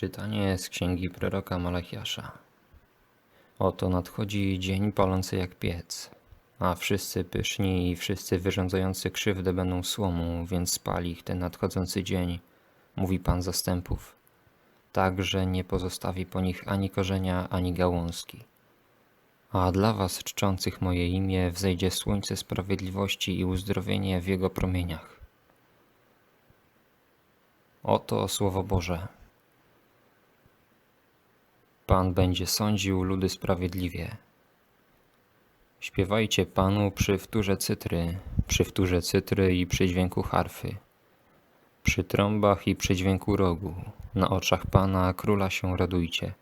Czytanie z księgi proroka Malachiasza. Oto nadchodzi dzień palący jak piec, a wszyscy pyszni i wszyscy wyrządzający krzywdę będą słomą, więc spali ich ten nadchodzący dzień, mówi Pan zastępów. Tak, że nie pozostawi po nich ani korzenia, ani gałązki. A dla was czczących moje imię wzejdzie słońce sprawiedliwości i uzdrowienie w jego promieniach. Oto słowo Boże. Pan będzie sądził ludy sprawiedliwie. Śpiewajcie Panu przy wtórze cytry, przy wtórze cytry i przy dźwięku harfy, przy trąbach i przy dźwięku rogu. Na oczach Pana Króla się radujcie.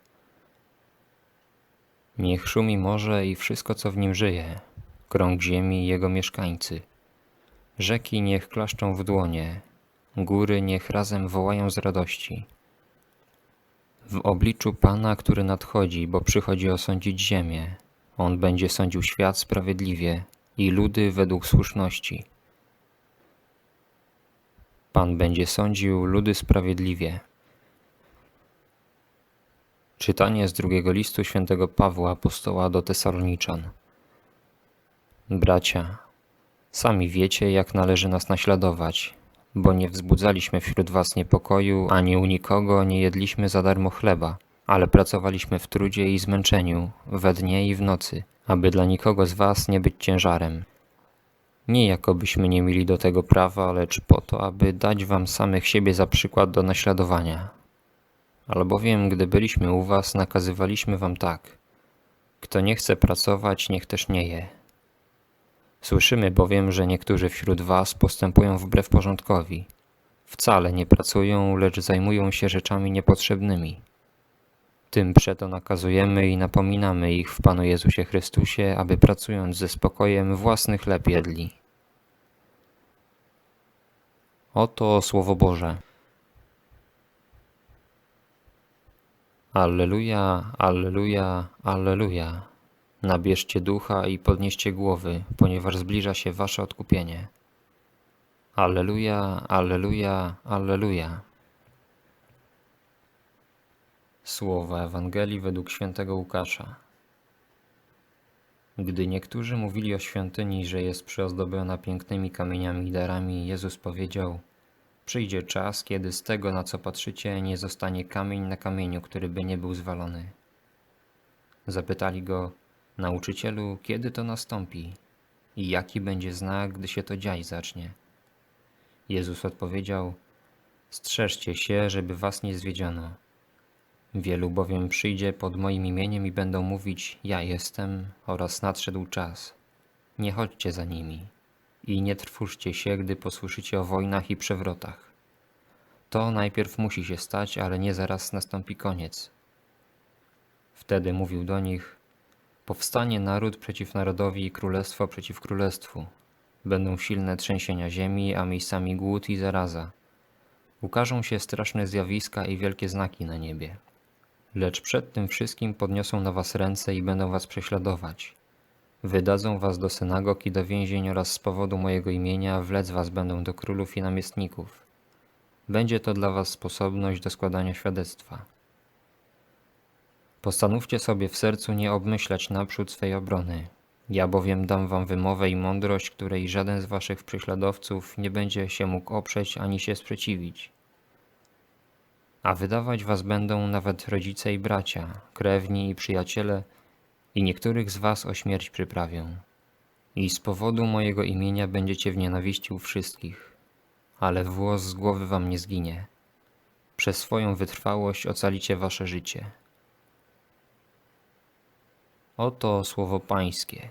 Niech szumi morze i wszystko, co w nim żyje, krąg ziemi i jego mieszkańcy. Rzeki niech klaszczą w dłonie, góry niech razem wołają z radości. W obliczu Pana, który nadchodzi, bo przychodzi osądzić ziemię, On będzie sądził świat sprawiedliwie i ludy według słuszności. Pan będzie sądził ludy sprawiedliwie. Czytanie z drugiego listu świętego Pawła apostoła do Tesaloniczan. Bracia, sami wiecie, jak należy nas naśladować, bo nie wzbudzaliśmy wśród was niepokoju, ani u nikogo nie jedliśmy za darmo chleba, ale pracowaliśmy w trudzie i zmęczeniu, we dnie i w nocy, aby dla nikogo z was nie być ciężarem. Nie jakobyśmy nie mieli do tego prawa, lecz po to, aby dać wam samych siebie za przykład do naśladowania. Albowiem, gdy byliśmy u was, nakazywaliśmy wam tak. Kto nie chce pracować, niech też nie je. Słyszymy bowiem, że niektórzy wśród was postępują wbrew porządkowi. Wcale nie pracują, lecz zajmują się rzeczami niepotrzebnymi. Tym przeto nakazujemy i napominamy ich w Panu Jezusie Chrystusie, aby pracując ze spokojem własny chleb jedli. Oto Słowo Boże. Alleluja, alleluja, alleluja. Nabierzcie ducha i podnieście głowy, ponieważ zbliża się wasze odkupienie. Alleluja, alleluja, alleluja. Słowa Ewangelii według świętego Łukasza. Gdy niektórzy mówili o świątyni, że jest przyozdobiona pięknymi kamieniami i darami, Jezus powiedział: Przyjdzie czas, kiedy z tego, na co patrzycie, nie zostanie kamień na kamieniu, który by nie był zwalony. Zapytali go: Nauczycielu, kiedy to nastąpi? I jaki będzie znak, gdy się to dziać zacznie? Jezus odpowiedział: Strzeżcie się, żeby was nie zwiedziono. Wielu bowiem przyjdzie pod moim imieniem i będą mówić: Ja jestem oraz nadszedł czas. Nie chodźcie za nimi i nie trwóżcie się, gdy posłyszycie o wojnach i przewrotach. To najpierw musi się stać, ale nie zaraz nastąpi koniec. Wtedy mówił do nich: Powstanie naród przeciw narodowi i królestwo przeciw królestwu. Będą silne trzęsienia ziemi, a miejscami głód i zaraza. Ukażą się straszne zjawiska i wielkie znaki na niebie. Lecz przed tym wszystkim podniosą na was ręce i będą was prześladować. Wydadzą was do synagog i do więzień oraz z powodu mojego imienia wlec was będą do królów i namiestników. Będzie to dla was sposobność do składania świadectwa. Postanówcie sobie w sercu nie obmyślać naprzód swej obrony. Ja bowiem dam wam wymowę i mądrość, której żaden z waszych prześladowców nie będzie się mógł oprzeć ani się sprzeciwić. A wydawać was będą nawet rodzice i bracia, krewni i przyjaciele, i niektórych z was o śmierć przyprawią. I z powodu mojego imienia będziecie w nienawiści u wszystkich, ale włos z głowy wam nie zginie. Przez swoją wytrwałość ocalicie wasze życie. Oto słowo Pańskie.